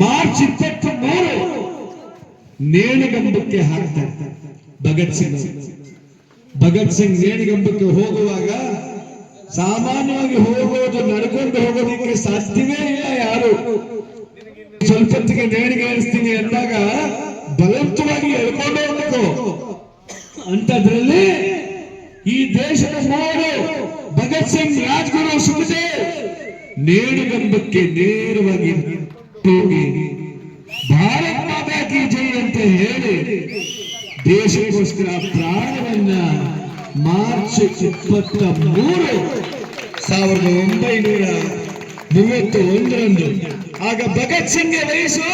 March ಇಪ್ಪತ್ತ ಮೂರು ನೇಣಿಗಂಬಕ್ಕೆ ಹಾಕ್ತಾರೆ ಭಗತ್ ಸಿಂಗ್ ಭಗತ್ ಸಿಂಗ್ ನೇಣಿಗಂಬಕ್ಕೆ ಹೋಗುವಾಗ ಸಾಮಾನ್ಯವಾಗಿ ಹೋಗೋದು ನಡ್ಕೊಂಡು ಹೋಗೋದಕ್ಕೆ ಸಾಧ್ಯವೇ ಇಲ್ಲ ಯಾರು. ಸ್ವಲ್ಪ ಹೊತ್ತಿಗೆ ನೇಣಿಗೆ ಏರಿಸ್ತೀನಿ ಅಂದಾಗ ಬಲವಂತವಾಗಿ ಎಳ್ಕೊಂಡು ಹೋಗ್ಬೇಕು. ಅಂತದ್ರಲ್ಲಿ ಈ ದೇಶದ ಮೂವರು ಭಗತ್ ಸಿಂಗ್, ರಾಜ್ಗುರು ಸುಖದೇವ್ ನೇಣಿಗಂಬಕ್ಕೆ ನೇರವಾಗಿ ಭಾರತ್ ಮಾತಾ ಕಿ ಜೈ ಅಂತ ಹೇಳಿ ದೇಶಕ್ಕೋಸ್ಕರ ಪ್ರಾಣವನ್ನ ಮಾರ್ಚ್ ಇಪ್ಪತ್ತ ಮೂರು ಸಾವಿರದ ಒಂಬೈನೂರ ಮೂವತ್ತು ಒಂದರಂದು ಆಗ ಭಗತ್ ಸಿಂಗ್ ವಯಸ್ಸು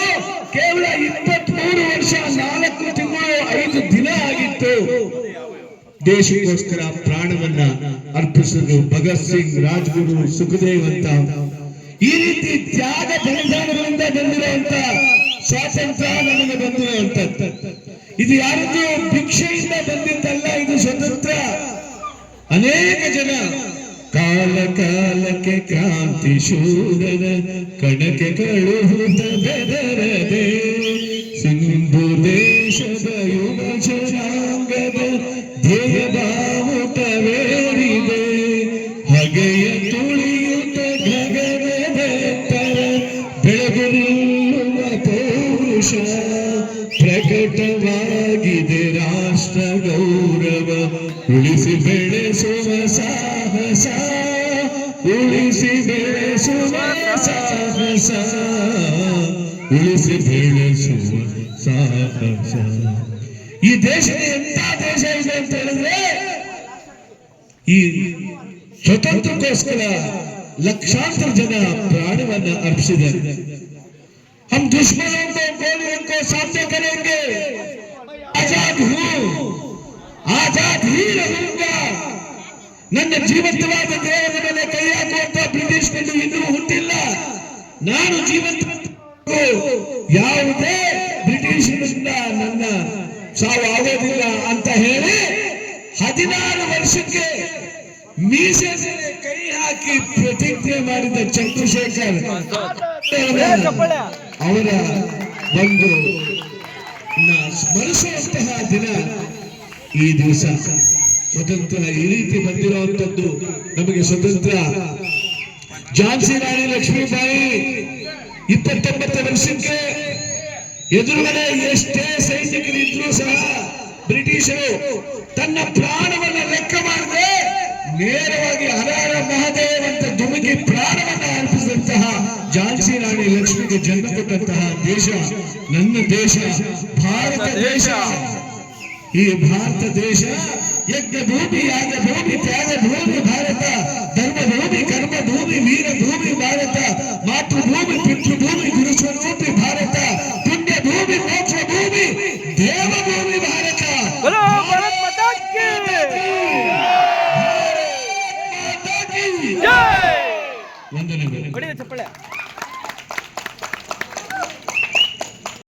ಕೇವಲ ಇಪ್ಪತ್ಮೂರು ವರ್ಷ, ನಾಲ್ಕು ತಿಂಗಳು, ಐದು ದಿನ ಆಗಿತ್ತು. ದೇಶಕ್ಕೋಸ್ಕರ ಪ್ರಾಣವನ್ನ ಅರ್ಪಿಸಿದ್ರು ಭಗತ್ ಸಿಂಗ್, ರಾಜ್ಗುರು, ಸುಖದೇವ್ ಅಂತ. ಈ ರೀತಿ ತ್ಯಾಗ ಬಲಿದಾನಗಳಿಂದ ಬಂದಿರುವಂತ ಸ್ವಾತಂತ್ರ್ಯ ನಮಗೆ ಬಂದಿರುವಂತದ್ದು ಇದು ಯಾರದ್ದು ಭಿಕ್ಷೆಯಿಂದ ಬಂದಿದ್ದಲ್ಲ, ಇದು ಸ್ವತಂತ್ರ. ಅನೇಕ ಜನ ಕಾಲ ಕಾಲಕ್ಕೆ ಕ್ರಾಂತಿ ಶೂರರ ಕಣಕ್ಕೆ ಬೆದರದೆ, ಸಿಂಧು ದೇಶದ ಯುವ ಜನಾಂಗದ ಧ್ಯೇಯ ಪ್ರಕಟವಾಗಿದೆ ರಾಷ್ಟ್ರ ಗೌರವ ಉಳಿಸಿ ಬೆಳೆಸುವ ಸಾಹಸ ಉಳಿಸಿ ಬೆಳೆಸುವ ಸಾಹಸ ಉಳಿಸಿ ಬೆಳೆಸುವ ಸಾಹಸ ಈ ದೇಶದ ಎಂತ ದೇಶ ಇದೆ ಅಂತ ಹೇಳಿದ್ರೆ ಈ ಸ್ವತಂತ್ರಕ್ಕೋಸ್ಕರ ಲಕ್ಷಾಂತರ ಜನ ಪ್ರಾಣವನ್ನ ಅರ್ಪಿಸಿದ್ದಾರೆ हम दुश्मनों को गोलियों को सामने ನನ್ನ ಜೀವಂತವಾದ ದೇಹದ ಮೇಲೆ ಕೈ ಹಾಕುವಂತ ಬ್ರಿಟಿಷ್ನಲ್ಲಿ ಇನ್ನೂ ಹುಟ್ಟಿಲ್ಲ. ನಾನು ಜೀವಂತ ಯಾವುದೇ ಬ್ರಿಟಿಷರಿಂದ ನನ್ನ ಸಾವು ಆಗೋದಿಲ್ಲ ಅಂತ ಹೇಳಿ ಹದಿನಾರು ವರ್ಷಕ್ಕೆ ಮೀಸೆ ಕೈ ಹಾಕಿ ಪ್ರತಿಜ್ಞೆ ಮಾಡಿದ ಚಂದ್ರಶೇಖರ್ ಅವರ ಒಂದು ಸ್ಮರಿಸುವಂತಹ ದಿನ ಈ ದಿವಸ ಸ್ವತಂತ್ರ, ಈ ರೀತಿ ಬಂದಿರುವಂತದ್ದು ನಮಗೆ ಸ್ವತಂತ್ರ. ಝಾನ್ಸಿ ರಾಣಿ ಲಕ್ಷ್ಮೀಬಾಯಿ ಇಪ್ಪತ್ತೊಂಬತ್ತು ವರ್ಷಕ್ಕೆ ಎದುರುಗಡೆ ಎಷ್ಟೇ ಸೈನಿಕರಿದ್ರು ಸಹ ಬ್ರಿಟಿಷರು ತನ್ನ ಪ್ರಾಣವನ್ನ ಲೆಕ್ಕ ಮಾಡದೆ ನೇರವಾಗಿ ಹರಾರ ಮಹಾದೇವ್ ಅಂತ ಧುಮುಕಿ ಪ್ರಾಣವನ್ನ ಅರ್ಪಿಸಿದಂತಹ ಝಾನ್ಸಿ ರಾಣಿ ಲಕ್ಷ್ಮಿಗೆ ಜನ್ಮ ಕೊಟ್ಟಂತಹ ದೇಶ, ನನ್ನ ದೇಶ, ಭಾರತ ದೇಶ. ಈ ಭಾರತ ದೇಶ ಯಜ್ಞ ಭೂಮಿ ಯಾಗ ಭೂಮಿ ತ್ಯಾಗ ಭೂಮಿ ಭಾರತ ಧರ್ಮ ಭೂಮಿ ಕರ್ಮ ಭೂಮಿ ವೀರ ಭೂಮಿ ಭಾರತ ಮಾತೃಭೂಮಿ ಪಿತೃಭೂಮಿ ಗುರುಸ್ವರೂಪಿ ಭಾರತ ಪುಣ್ಯ ಭೂಮಿ ಮೋಕ್ಷ ಭೂಮಿ ದೇವ ಭೂಮಿ ಭಾರತ ವಂದನೆಗಳು.